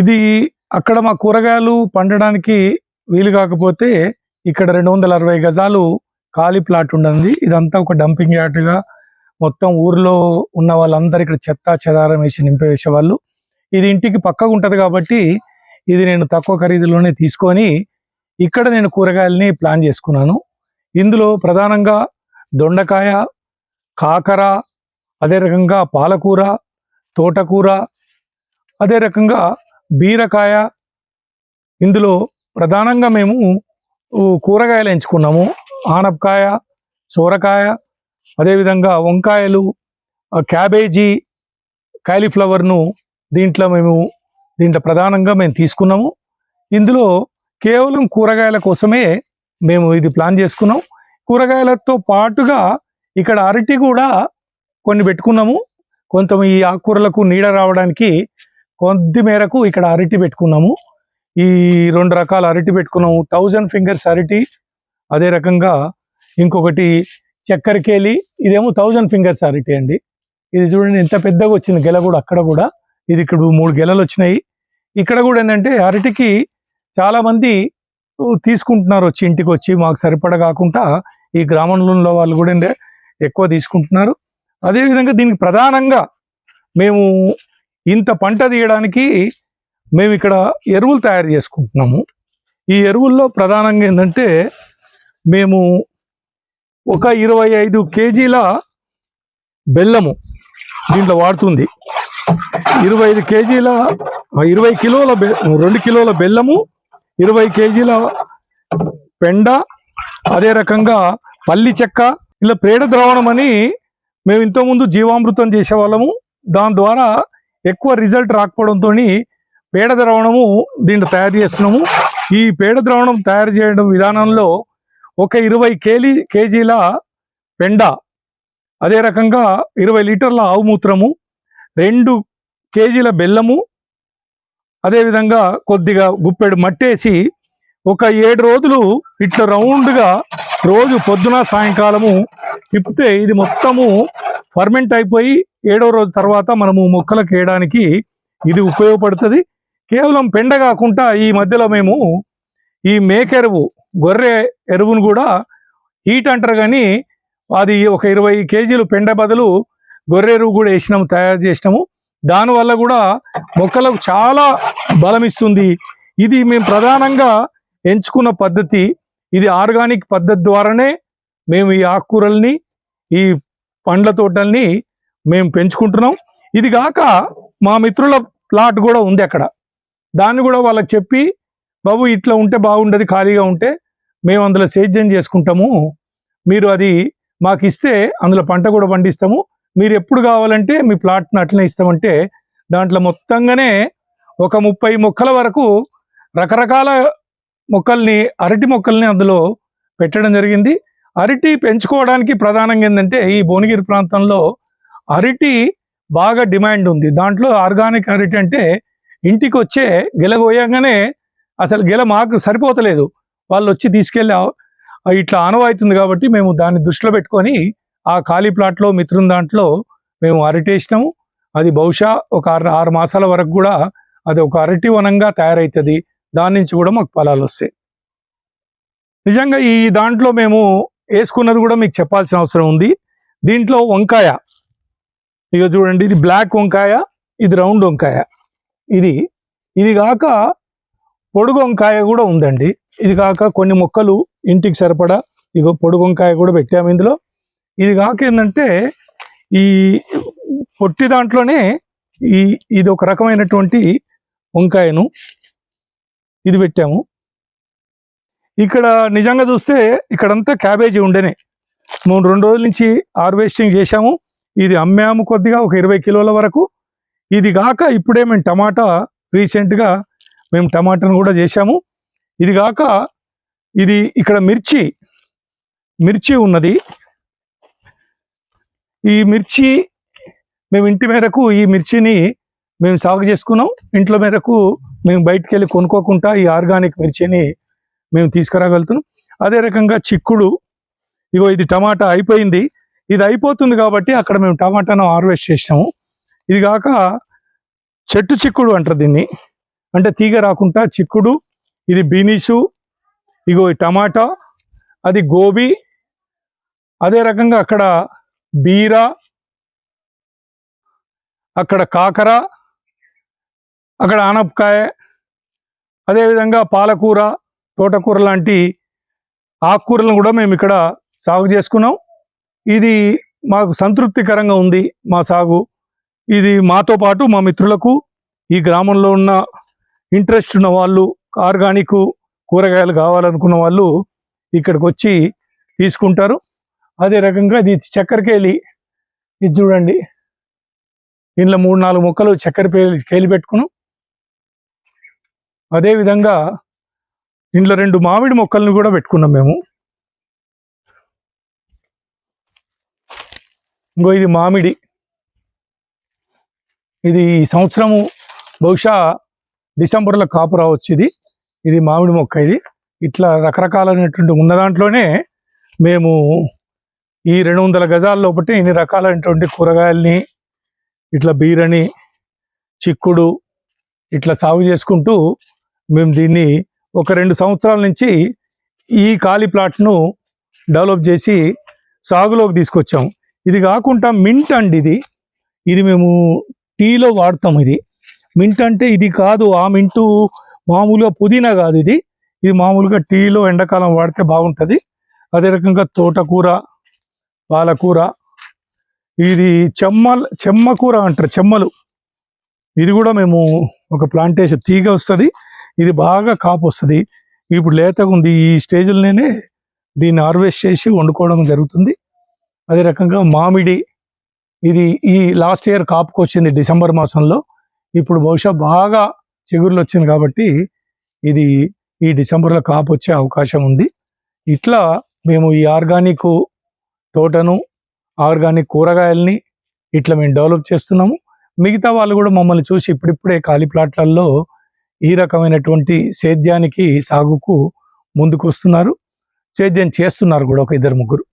ఇది అక్కడ మా కూరగాయలు పండడానికి వీలు కాకపోతే ఇక్కడ రెండు వందల అరవై గజాలు ఖాళీ ప్లాట్ ఉండింది. ఇదంతా ఒక డంపింగ్ యార్డ్గా మొత్తం ఊర్లో ఉన్న వాళ్ళందరూ ఇక్కడ చెత్త చెదారం వేసి నింపేసేవాళ్ళు ఇది ఇంటికి పక్కగా ఉంటుంది కాబట్టి ఇది నేను తక్కువ ఖరీదులోనే తీసుకొని ఇక్కడ నేను కూరగాయలని ప్లాన్ చేసుకున్నాను. ఇందులో ప్రధానంగా దొండకాయ కాకర అదే రకంగా పాలకూర తోటకూర అదే రకంగా బీరకాయ ఇందులో ప్రధానంగా మేము కూరగాయలు ఎంచుకున్నాము. ఆనపకాయ సోరకాయ అదేవిధంగా వంకాయలు క్యాబేజీ కాలీఫ్లవర్ను దీంట్లో మేము దీంట్లో ప్రధానంగా మేము తీసుకున్నాము. ఇందులో కేవలం కూరగాయల కోసమే మేము ఇది ప్లాన్ చేసుకున్నాం. కూరగాయలతో పాటుగా ఇక్కడ అరటి కూడా కొన్ని పెట్టుకున్నాము. కొంత ఈ ఆకుకూరలకు నీడ రావడానికి కొద్ది మేరకు ఇక్కడ అరటి పెట్టుకున్నాము. ఈ రెండు రకాల అరటి పెట్టుకున్నాము. థౌజండ్ ఫింగర్స్ అరటి అదే రకంగా ఇంకొకటి చక్కెరకేలి ఇదేమో థౌజండ్ ఫింగర్స్ అరటి అండి. ఇది చూడండి ఎంత పెద్దగా వచ్చింది గెల కూడా అక్కడ కూడా. ఇది ఇక్కడ మూడు గెలలు వచ్చినాయి. ఇక్కడ కూడా ఏంటంటే అరటికి చాలామంది తీసుకుంటున్నారు వచ్చి ఇంటికి వచ్చి మాకు సరిపడ కాకుండా ఈ గ్రామంలో ఉన్న వాళ్ళు కూడా ఎక్కువ తీసుకుంటున్నారు. అదేవిధంగా దీనికి ప్రధానంగా మేము ఇంత పంట తీయడానికి మేము ఇక్కడ ఎరువులు తయారు చేసుకుంటున్నాము. ఈ ఎరువుల్లో ప్రధానంగా ఏంటంటే మేము ఒక ఇరవై ఐదు కేజీల బెల్లము దీంట్లో వాడుతుంది. ఇరవై ఐదు కేజీల ఇరవై కిలోల బె రెండు కిలోల బెల్లము ఇరవై కేజీల పెండ అదే రకంగా పల్లి చెక్క ఇలా పేడ ద్రావణం అని మేము ఇంతకుముందు జీవామృతం చేసేవాళ్ళము. దాని ద్వారా ఎక్కువ రిజల్ట్ రాకపోవడంతో పేడ ద్రావణము దీంట్లో తయారు చేస్తున్నాము. ఈ పేడ ద్రావణం తయారు చేయడం విధానంలో ఒక ఇరవై కేజీ కేజీల పెండ అదే రకంగా ఇరవై లీటర్ల ఆవు మూత్రము రెండు కేజీల బెల్లము అదేవిధంగా కొద్దిగా గుప్పెడు మట్టేసి ఒక ఏడు రోజులు ఇట్లా రౌండ్గా రోజు పొద్దున సాయంకాలము తిప్పితే ఇది మొత్తము ఫర్మెంట్ అయిపోయి ఏడో రోజు తర్వాత మనము మొక్కలకు వేయడానికి ఇది ఉపయోగపడుతుంది. కేవలం పెండ కాకుండా ఈ మధ్యలో మేము ఈ మేకెరువు గొర్రె ఎరువును కూడా హీట్ అంటారు కానీ అది ఒక ఇరవై కేజీలు పెండ బదులు గొర్రె ఎరువు కూడా వేసినాము తయారు చేసినాము. దానివల్ల కూడా మొక్కలకు చాలా బలం ఇస్తుంది. ఇది మేము ప్రధానంగా ఎంచుకున్న పద్ధతి ఇది ఆర్గానిక్ పద్ధతి ద్వారానే మేము ఈ ఆకుకూరల్ని ఈ పండ్ల తోటల్ని మేము పెంచుకుంటున్నాం. ఇది కాక మా మిత్రుల ప్లాట్ కూడా ఉంది అక్కడ. దాన్ని కూడా వాళ్ళకి చెప్పి బాబు ఇట్లా ఉంటే బాగుండదు ఖాళీగా ఉంటే మేము అందులో సేద్యం చేసుకుంటాము. మీరు అది మాకు ఇస్తే అందులో పంట కూడా పండిస్తాము. మీరు ఎప్పుడు కావాలంటే మీ ప్లాట్ని అట్లనే ఇస్తామంటే దాంట్లో మొత్తంగానే ఒక ముప్పై మొక్కల వరకు రకరకాల మొక్కల్ని అరటి మొక్కల్ని అందులో పెట్టడం జరిగింది. అరటి పెంచుకోవడానికి ప్రధానంగా ఏంటంటే ఈ భువనగిరి ప్రాంతంలో అరటి బాగా డిమాండ్ ఉంది. దాంట్లో ఆర్గానిక్ అరటి అంటే ఇంటికి వచ్చే గెల పోయంగానే అసలు గెల మాకు సరిపోతలేదు. వాళ్ళు వచ్చి తీసుకెళ్ళి ఇట్లా ఆనవాయితుంది కాబట్టి మేము దాన్ని దృష్టిలో పెట్టుకొని ఆ ఖాళీ ప్లాట్లో మిత్రుని దాంట్లో మేము అరటి వేసినాము. అది బహుశా ఒక ఆరు ఆరు మాసాల వరకు కూడా అది ఒక అరటి వనంగా తయారవుతుంది దాని నుంచి కూడా మాకు ఫలాలు వస్తాయి. నిజంగా ఈ దాంట్లో మేము వేసుకున్నది కూడా మీకు చెప్పాల్సిన అవసరం ఉంది. దీంట్లో వంకాయ. ఇక చూడండి ఇది బ్లాక్ వంకాయ ఇది రౌండ్ వంకాయ. ఇది ఇది కాక పొడుగు వంకాయ కూడా ఉందండి. ఇది కాక కొన్ని మొక్కలు ఇంటికి సరిపడా ఇగో పొడుగు వంకాయ కూడా పెట్టాము ఇందులో. ఇది కాక ఏంటంటే ఈ పొట్టి దాంట్లోనే ఈ ఇది ఒక రకమైనటువంటి వంకాయను ఇది పెట్టాము. ఇక్కడ నిజంగా చూస్తే ఇక్కడంతా క్యాబేజీ ఉండేనే. మేము రెండు రోజుల నుంచి హార్వెస్టింగ్ చేశాము. ఇది అమ్మాము కొద్దిగా ఒక ఇరవై కిలోల వరకు. ఇది కాక ఇప్పుడే మేము టమాటా రీసెంట్గా మేము టమాటాను కూడా చేశాము. ఇది కాక ఇది ఇక్కడ మిర్చి మిర్చి ఉన్నది. ఈ మిర్చి మేము ఇంటి మేరకు ఈ మిర్చిని మేము సాగు చేసుకున్నాం. ఇంట్లో మేరకు మేము బయటికి వెళ్ళి కొనుక్కోకుండా ఈ ఆర్గానిక్ మిర్చిని మేము తీసుకురాగలుగుతున్నాం. అదే రకంగా చిక్కుడు ఇగో ఇది టమాటా అయిపోయింది. ఇది అయిపోతుంది కాబట్టి అక్కడ మేము టమాటాను హార్వెస్ట్ చేసాము ఇది కాక చెట్టు చిక్కుడు అంటారు దీన్ని. అంటే తీగ రాకుండా చిక్కుడు ఇది బీనీసు ఇగో ఈ టమాటా అది గోబీ అదే రకంగా అక్కడ బీర అక్కడ కాకర అక్కడ ఆనపకాయ అదేవిధంగా పాలకూర తోటకూర లాంటి ఆకుకూరలను కూడా మేము ఇక్కడ సాగు చేసుకున్నాం. ఇది మాకు సంతృప్తికరంగా ఉంది మా సాగు. ఇది మాతో పాటు మా మిత్రులకు ఈ గ్రామంలో ఉన్న ఇంట్రెస్ట్ ఉన్న వాళ్ళు ఆర్గానిక్ కూరగాయలు కావాలనుకున్న వాళ్ళు ఇక్కడికి వచ్చి తీసుకుంటారు. అదే రకంగా ఇది చక్కెరకేలి. ఇది చూడండి. దీనిలో మూడు నాలుగు మొక్కలు చక్కెర పేలి కేలి పెట్టుకున్నాం. అదేవిధంగా ఇంట్లో రెండు మామిడి మొక్కలను కూడా పెట్టుకున్నాం మేము. ఇంకో ఇది మామిడి. ఇది ఈ సంవత్సరము బహుశా డిసెంబర్లో కాపు రావచ్చు ఇది. ఇది మామిడి మొక్క ఇది. ఇట్లా రకరకాలైనటువంటి ఉన్న దాంట్లోనే మేము ఈ రెండు వందల గజాల్లో ఒకటి ఇన్ని రకాలైనటువంటి కూరగాయల్ని ఇట్లా బీరని చిక్కుడు ఇట్లా సాగు చేసుకుంటూ మేము దీన్ని ఒక రెండు సంవత్సరాల నుంచి ఈ ఖాళీ ప్లాట్ను డెవలప్ చేసి సాగులోకి తీసుకొచ్చాము ఇది కాకుండా మింట్ అండి ఇది ఇది మేము టీలో వాడతాం ఇది. మింట్ అంటే ఇది కాదు ఆ మింటు మామూలుగా పుదీనా కాదు ఇది. ఇది మామూలుగా టీలో ఎండాకాలం వాడితే బాగుంటుంది. అదే రకంగా తోటకూర పాలకూర ఇది చెమ్మల్ చెమ్మకూర అంటారు చెమ్మలు. ఇది కూడా మేము ఒక ప్లాంటేషన్ తీగ వస్తుంది. ఇది బాగా కాపు వస్తుంది. ఇప్పుడు లేతగా ఉంది. ఈ స్టేజ్లోనే దీన్ని హార్వెస్ట్ చేసి వండుకోవడం జరుగుతుంది. అదే రకంగా మామిడి ఇది ఈ లాస్ట్ ఇయర్ కాపుకు వచ్చింది డిసెంబర్ మాసంలో. ఇప్పుడు బహుశా బాగా చిగురులు వచ్చింది కాబట్టి ఇది ఈ డిసెంబర్లో కాపు వచ్చే అవకాశం ఉంది. ఇట్లా మేము ఈ ఆర్గానిక్ తోటను ఆర్గానిక్ కూరగాయల్ని ఇట్లా మేము డెవలప్ చేస్తున్నాము. మిగతా వాళ్ళు కూడా మమ్మల్ని చూసి ఇప్పుడిప్పుడే ఖాళీ ప్లాట్లలో ఈ రకమైనటువంటి సేద్యానికి సాగుకు ముందుకు వస్తున్నారు సేద్యం చేస్తున్నారు కూడా ఒక ఇద్దరు ముగ్గురు.